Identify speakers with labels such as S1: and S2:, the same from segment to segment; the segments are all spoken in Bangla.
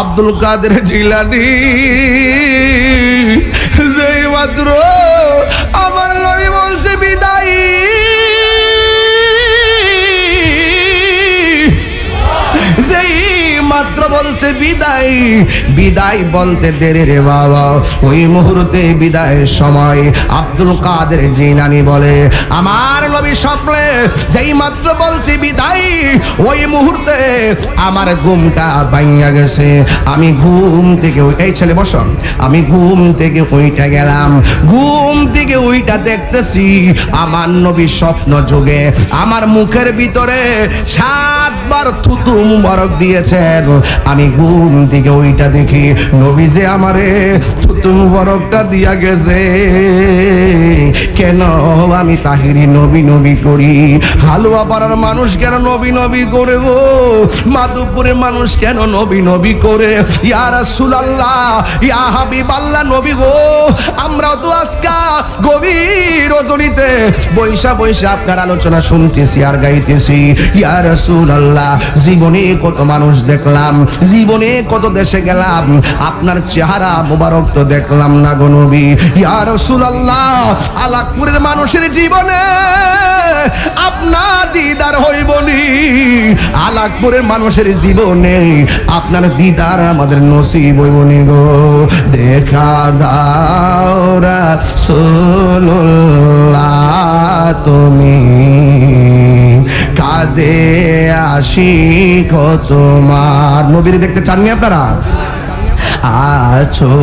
S1: আব্দুল কাদের জিলানি যেই মাত্র বলছে বিদায়। বিদায় বলতে দেরি রে বাবা। ওই মুহূর্তে বিদায়ের সময় আব্দুল কাদের জিনানি বলে, আমার নবী স্বপ্নে যেই মাত্র বলছে বিদায়, ওই মুহূর্তে আমার ঘুমটা ভাঙা গেছে। আমি ঘুম থেকে এই ছেলে বসন আমি ঘুম থেকে ওইটা গেলাম। ঘুম থেকে ওইটা দেখতেছি আমার নবী স্বপ্ন যোগে আমার মুখের ভিতরে সাতবার থুতু মুবারক দিয়েছেন। আমি ঘুম থেকে ওইটা দেখি। নবী যে আমারে থুতু মুবারকটা দিয়া গেছে। কেন আমি তাহিরি নবী নবী করি? হালুয়া পাড়ার মানুষ কেন নবী নবী করে গো মাধবপুরের মানুষ কেন নবী নবী করে? ইয়া রাসূলুল্লাহ, ইয়া হাবিবাল্লাহ নবী গো আমরা তো আজকা গভীর রজনীতে বৈশা বৈশা আপনার আলোচনা শুনতেছি আর গাইতেছি। ইয়া রাসূলুল্লাহ, জীবনে কত মানুষ দেখলাম জীবনে কত দেশে গেলাম? আপনার চেহারা মোবারক তো দেখলাম না গো নবী। ইয়া রাসূলুল্লাহ, আলাকপুরের মানুষের জীবনে আপনার দিদার হইবনি। আলাকপুরের মানুষের জীবনে আপনার দিদার আমাদের নসিব হইবনি গো। দেখা দাওরা সোল্লাহ তুমি। কাদে আসি তোমার। নবীর দেখতে চাননি আপনারা? আছো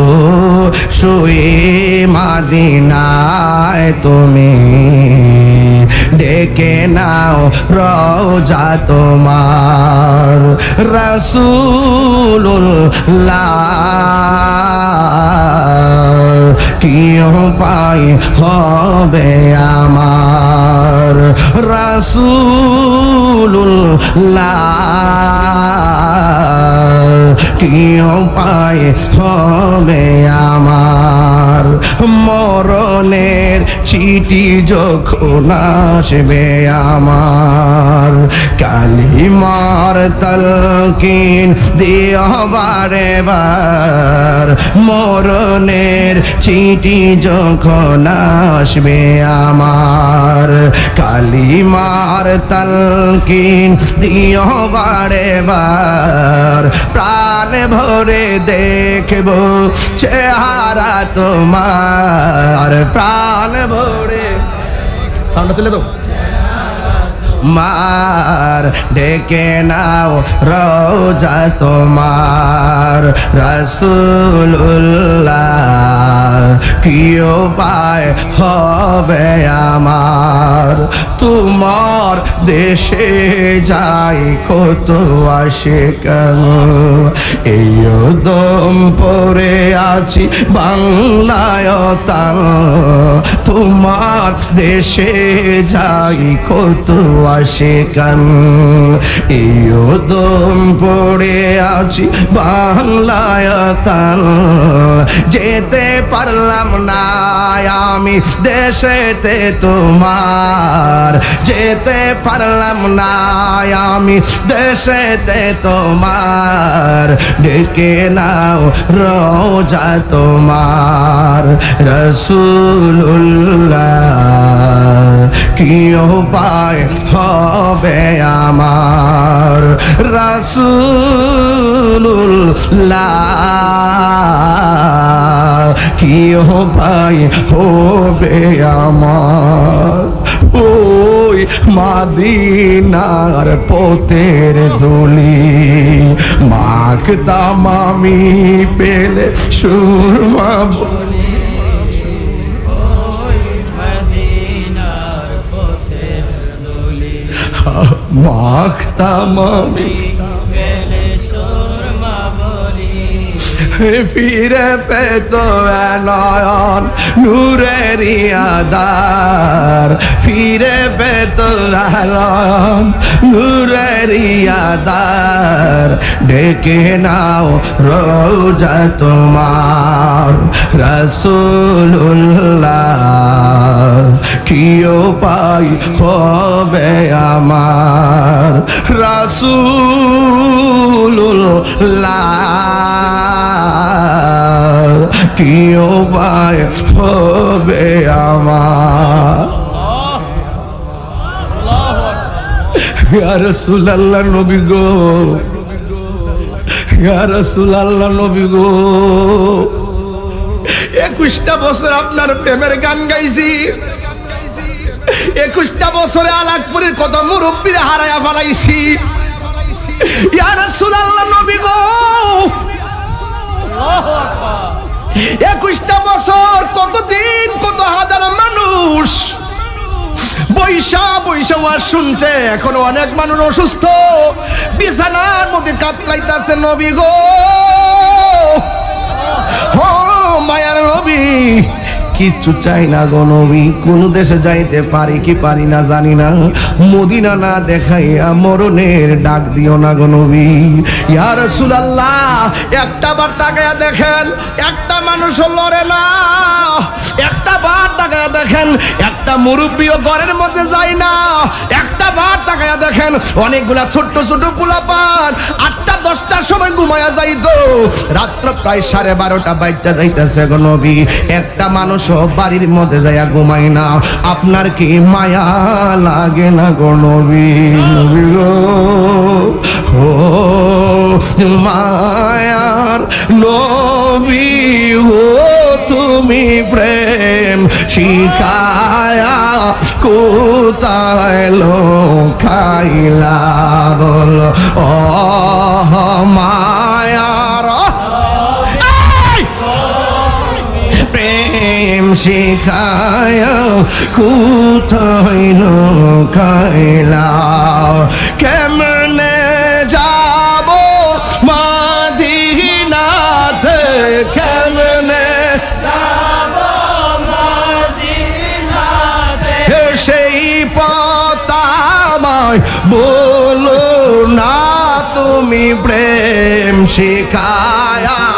S1: শুয়ে মাদিনায় তুমি। ডেকে নাও রওজা তোমার রসুল্লাহ কি পাই হবে আমার রাসুল্লাহ কি পাই হবে আমার? মরণের চিঠি যখন আসবে আমার, কালিমার তলকিন দিয়বারে বার মরণের চিঠি যখন আসবে আমার, কালিমার তলকিন দিয়বারে বার প্রাণ ভরে দেখব চেহারা তোমার, প্রাণ ভরে। সাউন্ডটা তুলে দাও। মার, ডেকে নাও রোজা তোমার রসুল্লাহ কি উপায় হবে আমার। তোমার দেশে যাই কত আসে কেন এই দম পরে আছি বাংলায় তাল তোমার দেশে যাই কত আসে কান এই দম পড়ে আছি বাংলায় তাল যেতে পারলাম না আমি দেশেতে তোমার। যেতে পারলাম না, আমি দেশেতে তোমার। ডেকে নাও রোজা তোমার। রসুল্লাহ কি উপায় হবে আমার? রাসুল্লাহ কি উপায় হবে আমার? ওই মাদিনার পোতের দুলি মাখতাম আমি পেলে সুরমা মাখতাম আমি ফিরে পেত নয়ন নূরের আদার ফিরে পেত নয়ন নূরের আদার ডেকে নাও রোজা তোমার। রসুল্লাহ কি পাই হবে আমার? রাসুল্লাহ কি উপায় হবে আমার। রাসূলুল্লাহ নবী গো। রাসূলুল্লাহ নবী গো। একুশটা বছর আপনার প্রেমের গান গাইছি। একুশটা বছরে আলাকপুরের কত মুরব্বীর হারায়া ফেলাইছি। ইয়া রাসূলুল্লাহ নবী গো। একুশটা বছর, কতদিন, কত হাজার মানুষ? বৈশা বৈশা আর শুনছে, এখন অনেক মানুষ অসুস্থ। বিছানার মধ্যে কাতলাইতেছে নবী গো। মায়ার নবী কিচ্ছু চাই না গো নবী। কোন দেশে যাইতে পারি কি পারি না জানি না। মদিনা না দেখাইয়া মরণের ডাক দিও না গো নবী। ইয়া একটা বার তাকায়া দেখেন, একটা মানুষ লড়ে না। একটা বার তাকায়া দেখেন, একটা মুরব্বীও ঘরের মধ্যে যায় না। একটা বার তাকায়া দেখেন, অনেকগুলা ছোট্ট ছোট পোলাপান আটটা, দশটার সময় ঘুমায়া যাইতো। রাত্র প্রায় সাড়ে বারোটা, বাইরটা যাইতেছে গো নবী। একটা মানুষও বাড়ির মধ্যে যাইয়া ঘুমাই না। আপনার কি মায়া লাগে না গো নবী? গো, ও মায়ার নবী ও তুমি প্রেম শিখায়া কোথায় লোকাইলা বল? ও মায়ার শিখায়া কোথায় লোকাইলা কেমনে যাব মাদিনাতে কেমনে হে সেই পতামায় বলো না তুমি প্রেম শিখায়া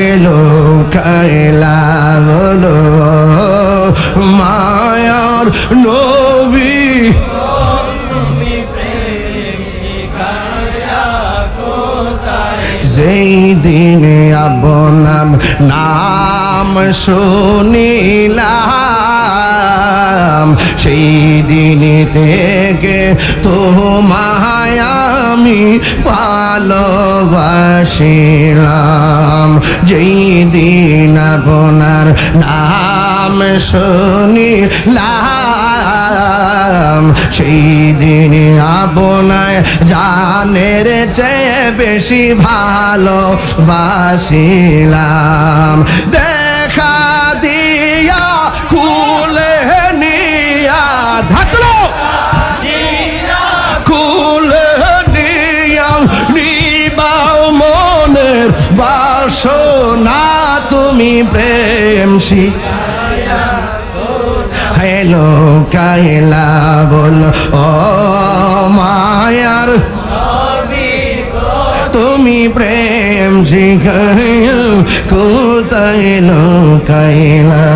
S1: হেলো কাইলা বলো মায়ার নবী। যেই দিনে আপনার নাম শুনিলাম সেই দিন থেকে তোমায় আমি ভালোবাসিলাম। যেই দিন আপনার নাম শুনিলাম, সেই দিন আপনায় জানের চেয়ে বেশি ভালো বাসিলাম বাসনা তুমি প্রেম হেলো কাইলা বল ও মায়ার। তুমি প্রেম শিখাইয়া কোথায় লোকাইলা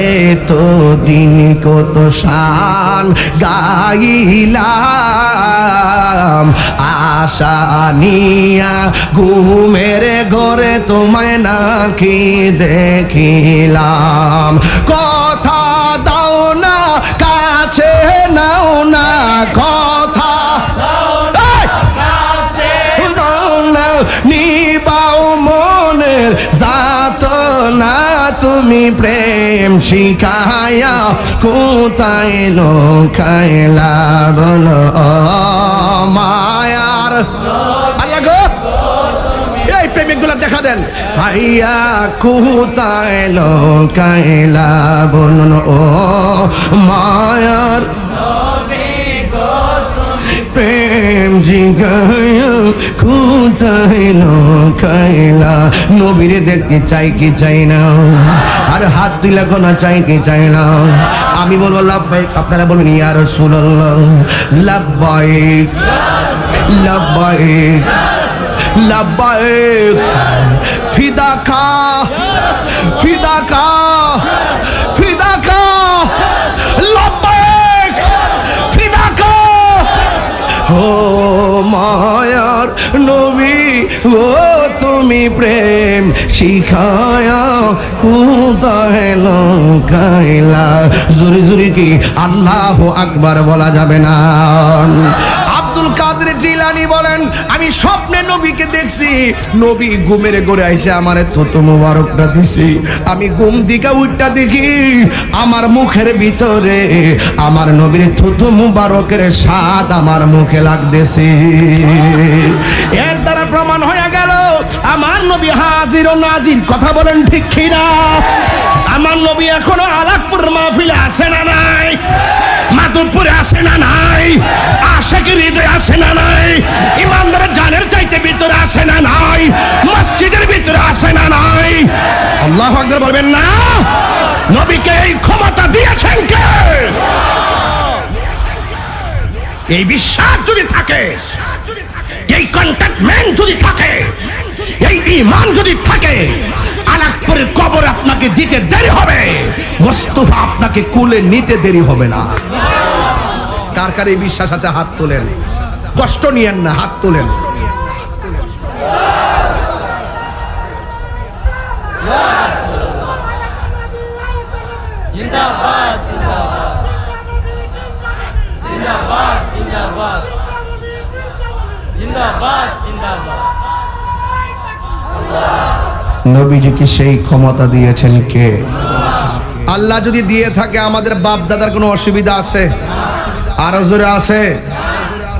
S1: এ তো দিন কত শান গাইলাম। আশা নিয়া ঘুমের তোমায় নাকি দেখিলাম। কথা দাও না, কাছে নাও না, কথা নিবাও মনের যাত না, তুমি প্রেম শিখায়া কোথায় লোকাইলা বলো মায়ার। আল্লাহ গো! এই প্রেমিক দেখা দেন। ভাইয়া কোথায় লোকাইলা বলুন ও, মায়ার প্রেম জিগায়া কোথায় লোকাইলা নবীরে দেখতে চাই কি চাই না। আর হাত তুলে গোনা চাই কি চাই না। আমি বলব লাভবাইক আপনারা বলবেন ইয়া রাসূলুল্লাহ লাভবাইক লাভবাইক লাভবাইক ফিদাকা ফিদাকা ফিদাকা লাভবাইক ফিদাকা ও মায়ার নবী, ও তুমি প্রেম শিখায়া কোথায় লঙ্কাইলা জুরি জুরি কি আল্লাহ আকবার বলা যাবে না। কাদের জিলানি বলেন, আমি স্বপ্নে নবীকে দেখছি। নবী ঘুমের করে আইসে আমার মোবারকটা দিছি। আমি ঘুম দিকা উঠটা দেখি, আমার মুখের ভিতরে আমার নবীর মুবারকের স্বাদ আমার মুখে লাগতেছে। এর দ্বারা প্রমাণ হয়ে গেল, আমার নবী হাজির ও নাজির, কথা বলেন ঠিক কিনা? আমার নবী এখনও আলাকপুর মাহফিলে আসে না মাধবপুরে আসে না নাই? আশেকের হৃদয় আসে না নাই? ইমানদারের জানের চাইতে ভিতরে আসে না নাই? মসজিদের ভিতরে আসে না নাই? আল্লাহ আকবার বলবেন না। নবীকে এই ক্ষমতা দিয়েছেন কে? এই বিশ্বাস যদি থাকে, এই কন্ট্যাক্টমেন্ট যদি থাকে, এই ইমান যদি থাকে আলাকপুরের কবর আপনাকে দিতে দেরি হবে। মোস্তফা আপনাকে কুলে নিতে দেরি হবে না। কার কার এই বিশ্বাস আছে? হাত তোলেন। কষ্ট নিয়েন না, হাত তোলেন।
S2: জিন্দাবাদ জিন্দাবাদ জিন্দাবাদ।
S1: নবীজিকে সেই ক্ষমতা দিয়েছেন কে? আল্লাহ যদি দিয়ে থাকে আমাদের বাপ দাদার কোনো অসুবিধা আছে? আরও জোরে আছে?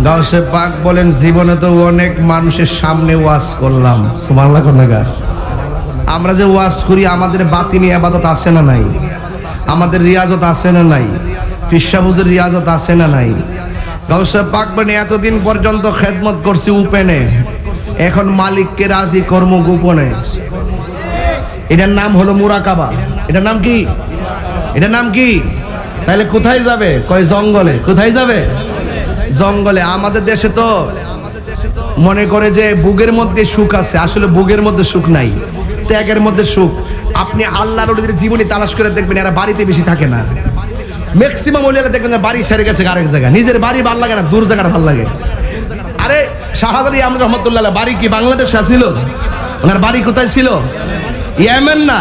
S1: গাউসে পাক বলেন জীবনে তো অনেক মানুষের সামনে ওয়াজ করলাম। সুবহানাল্লাহ কোনাগা আমরা যে ওয়াজ করি আমাদের বাতিনি আবাদত আছে না নাই? আমাদের রিয়াজত আছে না নাই? ফিসাবুজের রিয়াজত আছে না নাই? গাউসে পাক বলেন এতদিন পর্যন্ত খেদমত করছি উপেনে। এখন মালিককে রাজি কর্ম গোপনে। এটার নাম হলো মুরাকাবা। এটার নাম কি? এটার নাম কি? তাহলে কোথায় যাবে? কয়, জঙ্গলে। কোথায় যাবে? জঙ্গলে। আমাদের দেশে তো মনে করে যে বুগের মধ্যে সুখ আছে। আসলে বুগের মধ্যে সুখ নাই। ত্যাগের মধ্যে সুখ। আপনি আল্লাহর ওদের জীবনী তালাশ করে দেখবেন, এরা বাড়িতে বেশি থাকে না। ম্যাক্সিমাম ওলিয়ারা দেখবেন বাড়ি সেরে গেছে আরেক জায়গায়। নিজের বাড়ি ভালো লাগে না, দূর জায়গাটা ভালো লাগে। আরে শাহাদ আলী আমর রহমতুল্লাহ, বাড়ি কি বাংলাদেশে ছিল? ওনার বাড়ি কোথায় ছিল? ইয়েমেন না,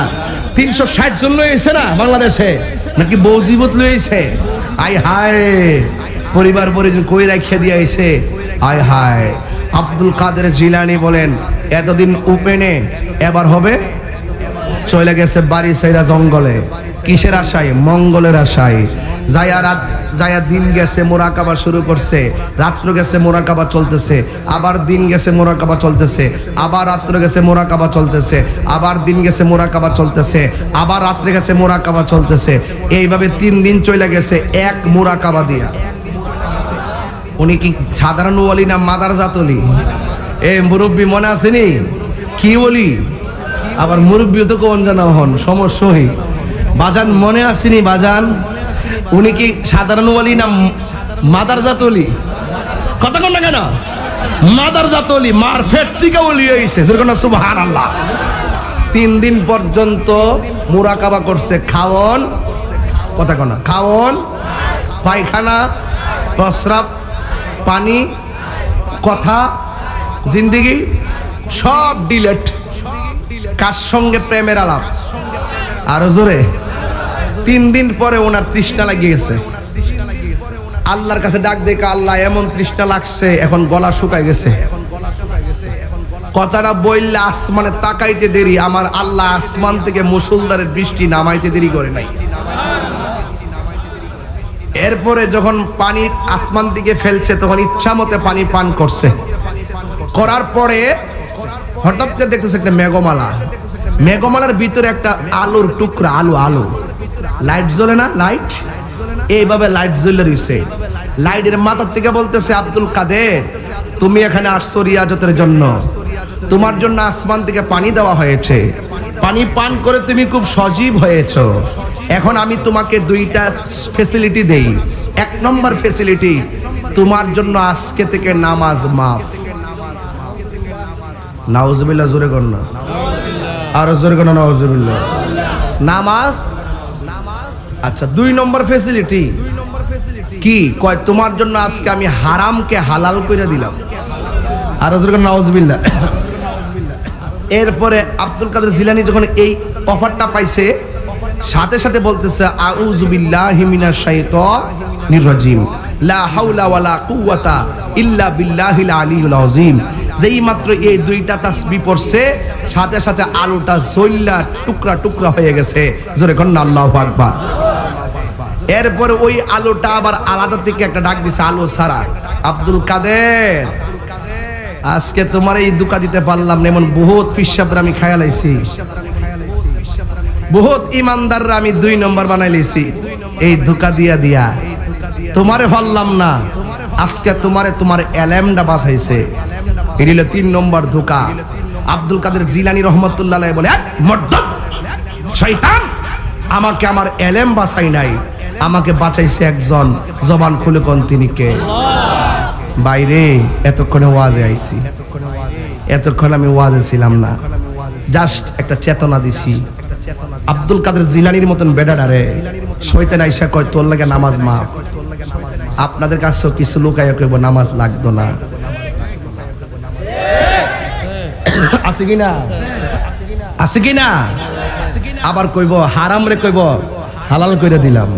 S1: তিনশো ষাট জন লইছে না বাংলাদেশে? নাকি বৌজিবত লয়েছে আই হায়, পরিবার পরিজন কই রাখিয়া দিয়ে আইছে আয় হায়, আব্দুল কাদের জিলানি বলেন, এতদিন উপেনে, এবার হবে? চলে গেছে বাড়ি সাইরা জঙ্গলে। কিসের আশায়? মঙ্গলের আশায়। যায়া রাত যায়া দিন গেছে, মোরাকাবা শুরু করছে। রাত্র গেছে, মোরাকাবা চলতেছে। আবার দিন গেছে, মোরাকাবা চলতেছে। আবার রাত্র গেছে, মোরাকাবা চলতেছে। আবার দিন গেছে, মোরাকাবা চলতেছে। আবার রাত্রে গেছে, মোরাকাবা চলতেছে। এইভাবে তিন দিন চলে গেছে, এক মোরাকাবা দিয়া। উনি কি সাধারণ ওয়ালি না মাদার জাতলি এ মুরব্বী, মনে আসেনি কি বলি আবার মুরব্বীও তো কোন জানা হন, সমস্যা বাজান মনে আসেনি, বাজান। উনি কি সাধারণ ওয়ালি না মাদার জাতলি কথা কোন না কেন? মাদার জাতলি মার ফেট থেকে ওলি হয়েছে আল্লাহ তিন দিন পর্যন্ত মুরাকাবা করছে খাওয়ন কথা কোনা খাওয়ন পায়খানা, প্রস্রাব, পানি, কথা, জিন্দিগি, সব ডিলেট। কার সঙ্গে প্রেমের আলাপ? আরও জোরে। তিন দিন পরে ওনার তৃষ্ণা লাগিয়ে গেছে। আল্লাহর কাছে ডাক দেখে আল্লাহ, এমন তৃষ্ণা লাগছে, এখন গলা শুকায় গেছে। কথাটা বললে আসমানে তাকাইতে দেরি, আমার আল্লাহ আসমান থেকে মুসুলদারের বৃষ্টি নামাইতে দেরি করে নাই। এরপরে যখন পানি আসমান দিকে ফেলছে, তখন ইচ্ছা মতে পানি পান করছে। করার পরে হঠাৎ করে দেখতেছে একটা মেঘমালা। মেঘমালার ভিতরে একটা আলোর টুকরা, আলো আলো। লাইট জ্বলে না? লাইট এইভাবে লাইট জ্বলে রয়েছে লাইটের মাথার থেকে বলতেছে, আব্দুল কাদের, তুমি এখানে আসছো রিয়াজতের জন্য। তোমার জন্য আসমান থেকে পানি দেওয়া হয়েছে। পানি পান করে তুমি খুব সজীব হয়েছো। এখন আমি তোমাকে দুইটা ফেসিলিটি দেই। এক নম্বর ফেসিলিটি তোমার জন্য আজকে থেকে নামাজ মাফ। নাউজুবিল্লাহ, জোরে না। আরও জোরে কর না নামাজ? আচ্ছা দুই নম্বর ফেসিলিটি কি? কয় তোমার জন্য আজকে আমি হারামকে হালাল করে দিলাম। আরও জোরে এরপরে আব্দুল কাদের জিলানি যখন এই অফারটা পাইছে সাথে সাথে বলতেছে আউযুবিল্লাহি মিনাশ শাইতানির রাজিম। লা হাওলা ওয়ালা কুওয়াতা ইল্লা বিল্লাহিল আযীম। যেই মাত্র এই দুইটা তাসবিহ পড়ছে, সাথে সাথে আলুটা জ্বললা টুকরা টুকরা হয়ে গেছে। জোরে কোন আল্লাহু আকবার। এরপরে ওই আলোটা আবার আলাদা থেকে একটা ডাক দিছে, আলো সারা আব্দুল কাদের, আজকে তোমার এই দুকা দিতে পারলাম না, এমন বহুত ফিসাবরা আমি খায়ালাইছি বহুত ইমানদাররা আমি দুই নম্বর বানাই লিছি এই ধোকা দিয়া দিয়া। তোমারে পারলাম না। আজকে তোমারে তোমার এলেমটা বাঁচাইছে এটি তিন নম্বর ধোকা। আব্দুল কাদের জিলানি রহমতুল্লাহ বলে, "এক মর্দত শয়তান, আমাকে আমার এলেম বাঁচাই নাই, আমাকে বাঁচাইছে একজন, জবান খুলে কোন তিনি কে? বাইরে, এতক্ষণে ওয়াজে আইছি। এতক্ষণ আমি ওয়াজে ছিলাম না। জাস্ট একটা চেতনা দিছি। আব্দুল কাদের জিলানির মতন বেডাডারে শয়তান আইসা কয়, তোর লাগে নামাজ মাফ। আপনাদের কাছেও কিছু লুকাইয়া কইব, নামাজ লাগতো না। আছে কি না আছে কি না আবার কইব, হারাম রে কইব, হালাল কইরা দিলাম।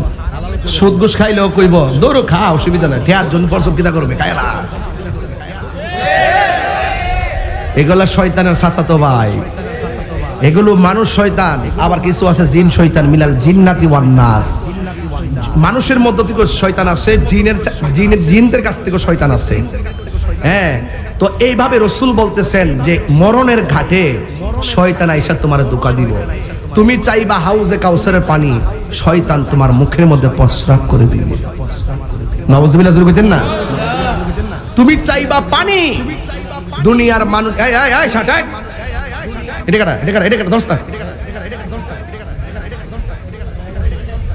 S1: সুদ ঘুষ খাইলেও কইব, দৌড়ো খা অসুবিধা নাই। ঠেয়ার জন্য পরিশোধ কিতা করবে? খায়লা এগুলা শয়তানের সাসাতো ভাই। এগুলো মানুষ শয়তান, আবার কিছু আছে জিন শয়তান, মিলাল জিন্নাতি ওয়ান নাস। মানুষের মধ্য থেকে শয়তান আছে জিনের জিনের জিনদের কাছ থেকে শয়তান আছে হ্যাঁ তো এইভাবে রসুল বলতেছেন যে মরণের ঘাটে শয়তান আইসা তোমার ধোকা দিব তুমি চাইবা হাউজে কাউসারের পানি শয়তান তোমার মুখের মধ্যে প্রস্রাব করে দিবে কইতেন না তুমি চাইবা পানি দুনিয়ার মানুষ এটা কাটা এটা কাটা এটা কাটা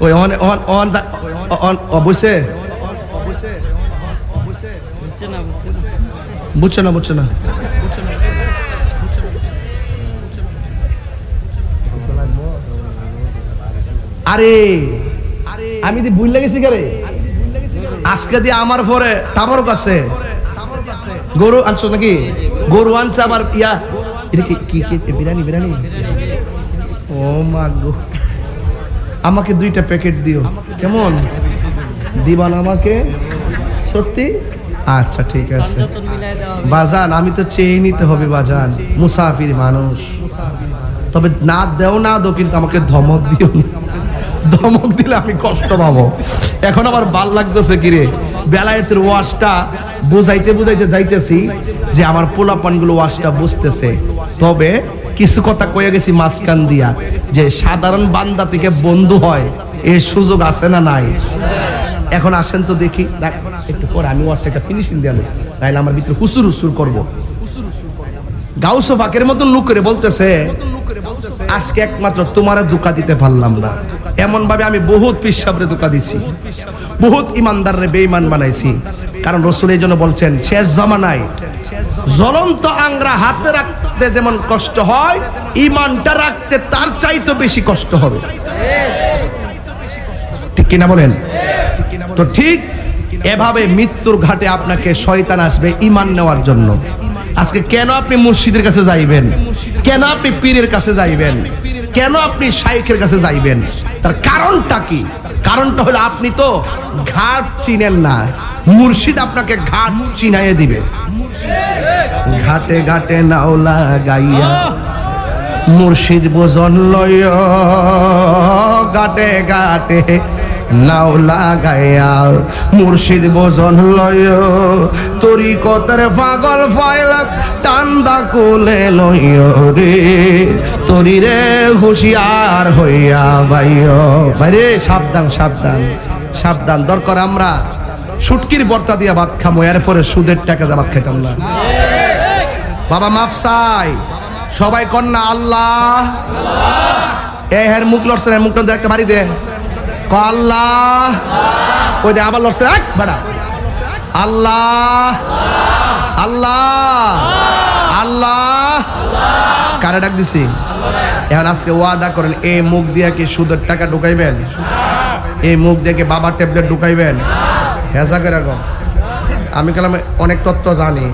S1: ওই অন অন অন অন
S2: বুঝছ না বুঝছ না
S1: আরে, আমি দি ভুল লাগেছি কারে আজকে দিয়ে আমার পরে তাবর কাছে গরু আনছো নাকি? গরু আনছে আবার ইয়া। কি কি বিরিয়ানি বিরিয়ানি? ও মা গো। আমাকে দুইটা প্যাকেট দিও। কেমন? দিবান আমাকে? সত্যি? আচ্ছা ঠিক আছে। বাজান আমি তো চেয়ে নিতে হবে বাজান মুসাফির মানুষ। তবে না দেও না দো কিন্তু আমাকে ধমক দিও ধমক দিলে আমি কষ্ট পাবো। এখন আবার ভালো লাগতেছে কিরে বেলায়েতের ওয়াশটা বুঝাইতে বুঝাইতে যাইতেছি যে আমার পোলা পোলাপানগুলো ওয়াশটা বুঝতেছে। তবে কিছু কথা কয়ে গেছি মাঝখান দিয়া যে সাধারণ বান্দা থেকে বন্ধু হয় এর সুযোগ আছে না নাই? এখন আসেন তো দেখি। একটু পরে আমি ওয়াশটা একটা ফিনিশিং দিলাম তাইলে আমার ভিতরে হুসুর হুসুর করব। গাউসো বাকের মতন লুক করে বলতেছে আজকে একমাত্র তোমারে দুকা দিতে পারলাম না। এমন ভাবে আমি বহুত পিসাবরে দুকা দিছি। বহুত ইমানদাররে বেঈমান বানাইছি। কারণ রসুল এই জন্য বলছেন শেষ জমানায় জ্বলন্ত আংরা হাতে রাখতে যেমন কষ্ট হয় ইমানটা রাখতে তার চাইতে বেশি কষ্ট হবে। ঠিক কিনা বলেন? তো ঠিক এভাবে মৃত্যুর ঘাটে আপনাকে শয়তান আসবে ইমান নেওয়ার জন্য। আজকে কেন আপনি মুর্শিদের কাছে যাইবেন? কেন আপনি পীরের কাছে যাইবেন? কেন আপনি শাইখের কাছে যাইবেন? তার কারণটা কি? কারণটা হলো আপনি তো ঘাট চিনেন না। মুর্শিদ আপনাকে ঘাট চিনাইয়ে দিবে। ঘাটে ঘাটে নাওলা গাইয়া মুর্শিদ বোজন লয় গাটে গাটে নাও লাগাইয়া মুর্শিদ বোজন লয় তরি কতার পাগল ফাইলা টান্দা কোলে লইয় রে। তরি রে হুঁশিয়ার হইয়া বাইয় বাইরে, সাবধান সাবধান সাবধান। দরকার আমরা সুটকির বর্তা দিয়া ভাত খামো এর পরে সুদের টাকা দিয়ে ভাত খাইতাম না। বাবা, মাফ চাই। সবাই কন্যা, আল্লাহ। এ হের মুখ লড়ছে মুখটা দে, একটা বাড়ি দে। আল্লাহ। ওই দে আবার লড়ছে, এক, বাড়া। আল্লাহ। আল্লাহ। আল্লাহ। কারে ডাক দিছি? এখন আজকে ওয়াদা করেন এই মুখ দিয়ে কি সুদের টাকা ঢুকাইবেন? এই মুখ দিয়ে কি বাবার ট্যাবলেট ঢুকাইবেন? হেসা করে। আমি কালাম অনেক তত্ত্ব জানি।